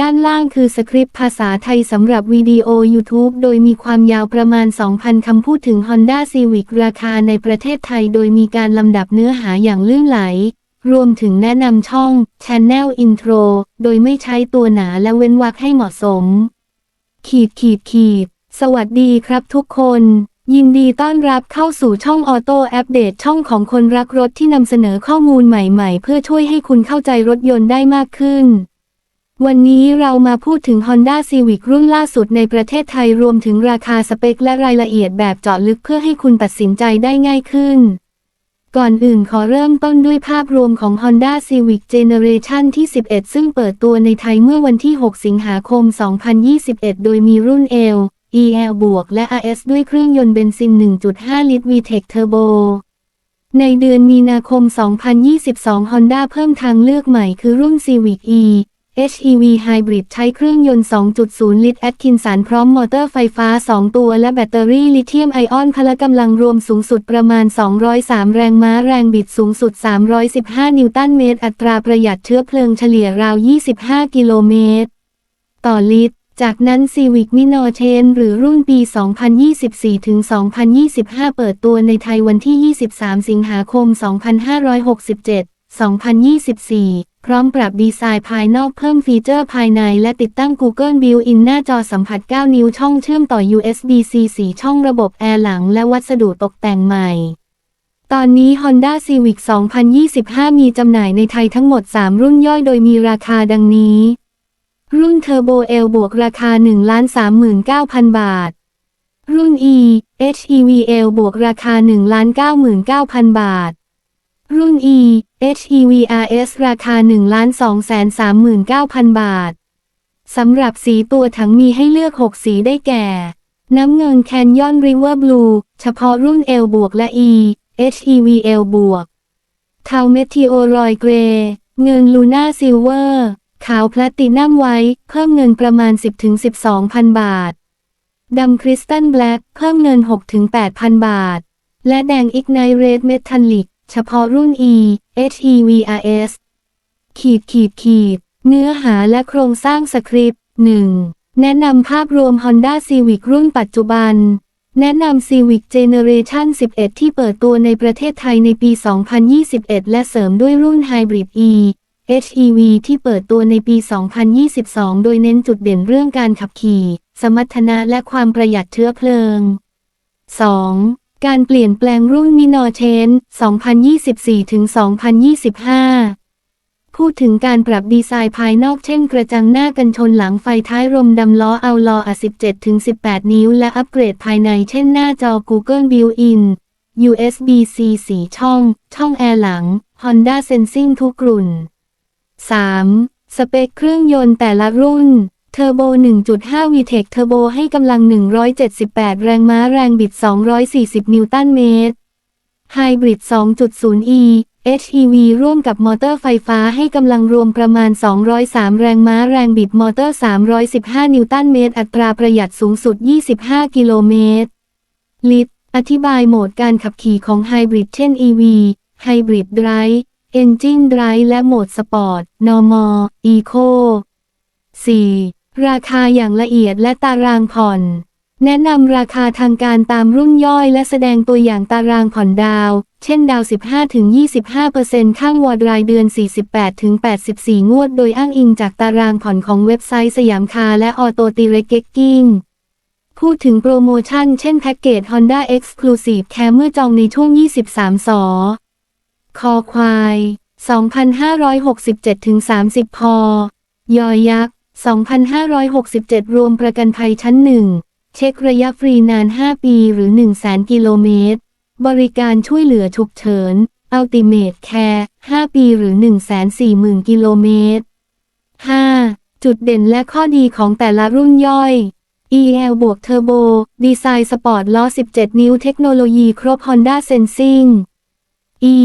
ด้านล่างคือสคริปต์ภาษาไทยสำหรับวิดีโอ YouTube โดยมีความยาวประมาณ 2,000 คำพูดถึง Honda Civic ราคาในประเทศไทย โดยมีการลำดับเนื้อหาอย่างลื่นไหล รวมถึงแนะนำช่อง Channel Intro โดยไม่ใช้ตัวหนาและเว้นวรรคให้เหมาะสม ขีดขีดขีด สวัสดีครับทุกคน ยินดีต้อนรับเข้าสู่ช่องออโต้อัปเดตช่องของคนรักรถที่นำเสนอข้อมูลใหม่ ๆ เพื่อช่วยให้คุณเข้าใจรถยนต์ได้มากขึ้น วันนี้เรามาพูดถึง Honda Civic รุ่นล่าสุดในประเทศไทยรวมถึงราคาสเปคและรายละเอียดแบบเจาะลึกเพื่อให้คุณตัดสินใจได้ง่ายขึ้น ก่อนอื่นขอเริ่มต้นด้วยภาพรวมของ Honda Civic Generation ที่ 11 ซึ่งเปิดตัวในไทยเมื่อวันที่ 6 สิงหาคม 2021 โดยมีรุ่น L EL บวกและ RS ด้วยเครื่องยนต์เบนซิน 1.5 ลิตร VTEC Turbo ในเดือนมีนาคม 2022 Honda เพิ่มทางเลือกใหม่คือรุ่น Civic E HEV Hybrid ใช้เครื่องยนต์ 2.0 ลิตร Atkinson พร้อมมอเตอร์ไฟฟ้า 2 ตัวและแบตเตอรี่ลิเธียมไอออนพละกำลังรวมสูงสุดประมาณ 203 แรงม้าแรงบิดสูงสุด 315 นิวตันเมตร อัตราประหยัดเชื้อเพลิงเฉลี่ยราว 25 กิโลเมตร ต่อลิตร จากนั้น Civic Mino Chain หรือรุ่นปี 2024ถึง2025 เปิดตัวในไทยวันที่ 23 สิงหาคม 2567 2024 พร้อมปรับดีไซน์ภายนอกเพิ่มฟีเจอร์ภายในและติดตั้ง Google Built-in หน้าจอสัมผัส 9 นิ้วช่องเชื่อมต่อ USB-C 4 ช่องระบบแอร์หลังและวัสดุตกแต่งใหม่ ตอนนี้ Honda Civic 2025 มีจำหน่ายในไทยทั้งหมด 3 รุ่นย่อยโดยมีราคาดังนี้ รุ่น Turbo L บวกราคา 1,39,000 บาท รุ่น E HEVL บวกราคา 1,99,000 บาท รุ่น E HEVRS ราคา 1,239,000 บาท สำหรับสีตัวถังมีให้เลือก 6 สีได้แก่ น้ำเงิน Canyon River Blue เฉพาะรุ่น L บวกและ E HEVL บวกเทาเมทิโอรอยเกรย์เงินลูน่าซิลเวอร์ ขาวแพลตินัมไว้ เพิ่มเงินประมาณ 10-12,000 บาท ดำคริสตัลแบล็กเพิ่มเงิน 6-8,000 บาท และแดงอิกไนเรดเมทัลลิก เฉพาะรุ่น E HEVRS ขีดขีดขีด เนื้อหาและโครงสร้างสคริปต์ 1. แนะนำภาพรวม Honda Civic รุ่นปัจจุบัน แนะนำ Civic Generation 11 ที่เปิดตัวในประเทศไทยในปี 2021 และเสริมด้วยรุ่น Hybrid E HEV ที่เปิดตัวในปี 2022 โดยเน้นจุดเด่นเรื่องการขับขี่ สมรรถนะและความประหยัดเชื้อเพลิง 2. การเปลี่ยนแปลงรุ่นมินอเชน 2024-2025 พูดถึงการปรับดีไซน์ภายนอกเช่นกระจังหน้ากันชนหลังไฟท้ายรมดำล้อเอาลออะ17-18 นิ้ว และอัปเกรดภายในเช่นหน้าจอ Google Built-in USB-C 4ช่อง ช่องแอร์หลัง Honda Sensing ทุกรุ่น 3. สเปคเครื่องยนต์แต่ละรุ่น Turbo 1.5 VTEC Turbo ให้กำลัง 178 แรงม้าแรงบิด 240 นิวตันเมตร Hybrid 2.0e HEV ร่วมกับมอเตอร์ไฟฟ้าให้กำลังรวมประมาณ 203 แรงม้าแรงบิดมอเตอร์ 315 นิวตันเมตร อัตราประหยัดสูงสุด 25 กิโลเมตร ลิตร อธิบายโหมดการขับขี่ของ Hybrid เช่น EV Hybrid Drive Engine Drive และโหมดสปอร์ต Normal Eco 4. ราคาอย่างละเอียดและตารางผ่อน แนะนำราคาทางการตามรุ่นย่อยและแสดงตัวอย่างตารางผ่อนดาว เช่นดาว 15-25%ข้างวอดรายเดือน 48-84 งวด โดยอ้างอิงจากตารางผ่อนของเว็บไซต์สยามคาและออโตติเรเก็กกิ้งพูดถึงโปรโมชั่นเช่นแพ็กเกจ Honda Exclusive Care เมื่อจองในช่วง 23 สอคอควาย 2,567-30 พอยอยักษ์ 2,567 รวมประกันภัยชั้นหนึ่ง เช็คระยะฟรีนาน 5 ปีหรือ 100,000 กิโลเมตร บริการช่วยเหลือฉุกเฉิน Ultimate Care 5 ปีหรือ 140,000 กิโลเมตร 5. จุดเด่นและข้อดีของแต่ละรุ่นย่อย EL บวกเทอร์โบ ดีไซน์สปอร์ตล้อ 17 นิ้วเทคโนโลยีครบ Honda Sensing E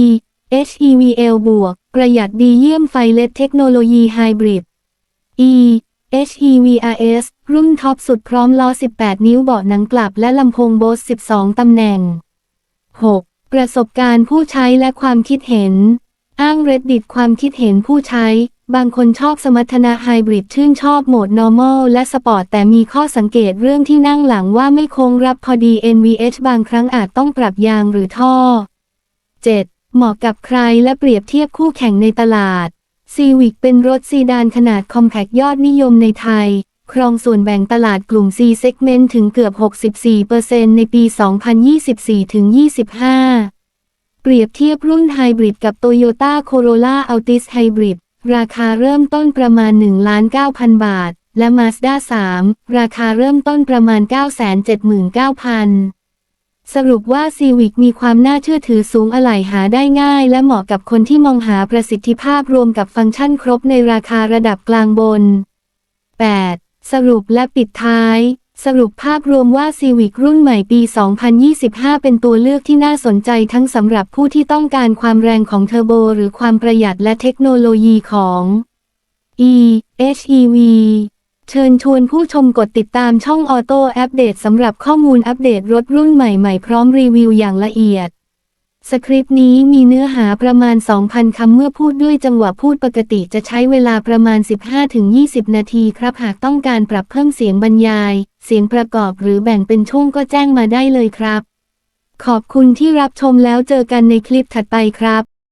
HEVL บวก ประหยัดดีเยี่ยมไฟเลดเทคโนโลยีไฮบริด E HEVRS รุ่นท็อปสุดพร้อมล้อ 18 นิ้วเบาะหนังกลับและลำโพงโบส 12 ตำแหน่ง 6. ประสบการณ์ผู้ใช้และความคิดเห็น อ้าง reddit ความคิดเห็นผู้ใช้ บางคนชอบสมรรถนะไฮบริดชื่นชอบโหมด normal และสปอร์ตแต่มีข้อสังเกตเรื่องที่นั่งหลังว่าไม่โค้งรับพอดี NVH บางครั้งอาจต้องปรับยางหรือท่อ 7. เหมาะกับใครและเปรียบเทียบคู่แข่งในตลาด Civic เป็นรถซีดานขนาดคอมแพคยอดนิยมในไทย ครองส่วนแบ่งตลาดกลุ่ม C segment ถึงเกือบ 64%ในปี 2024-25 เปรียบเทียบรุ่นไฮบริดกับ Toyota Corolla Altis Hybrid ราคาเริ่มต้นประมาณ 1,900,000 บาท และ Mazda 3 ราคาเริ่มต้นประมาณ 979,000 สรุปว่า Civic มีความน่าเชื่อถือสูงอะไหล่หาได้ง่าย และเหมาะกับคนที่มองหาประสิทธิภาพรวมกับฟังก์ชันครบในราคาระดับกลางบน 8. สรุปและปิดท้าย สรุปภาพรวมว่า Civic รุ่นใหม่ปี 2025 เป็นตัวเลือกที่น่าสนใจทั้งสำหรับผู้ที่ต้องการความแรงของเทอร์โบ หรือความประหยัดและเทคโนโลยีของ e HEV เชิญชวนผู้ชมกดติดตามช่องออโต้อัปเดตสำหรับข้อมูลอัปเดตรถรุ่นใหม่ๆ พร้อมรีวิวอย่างละเอียด สคริปต์นี้มีเนื้อหาประมาณ 2,000 คำเมื่อพูดด้วยจังหวะพูดปกติจะใช้เวลาประมาณ 15-20 นาทีครับหากต้องการปรับเพิ่มเสียงบรรยาย เสียงประกอบหรือแบ่งเป็นช่วงก็แจ้งมาได้เลยครับ ขอบคุณที่รับชมแล้วเจอกันในคลิปถัดไปครับ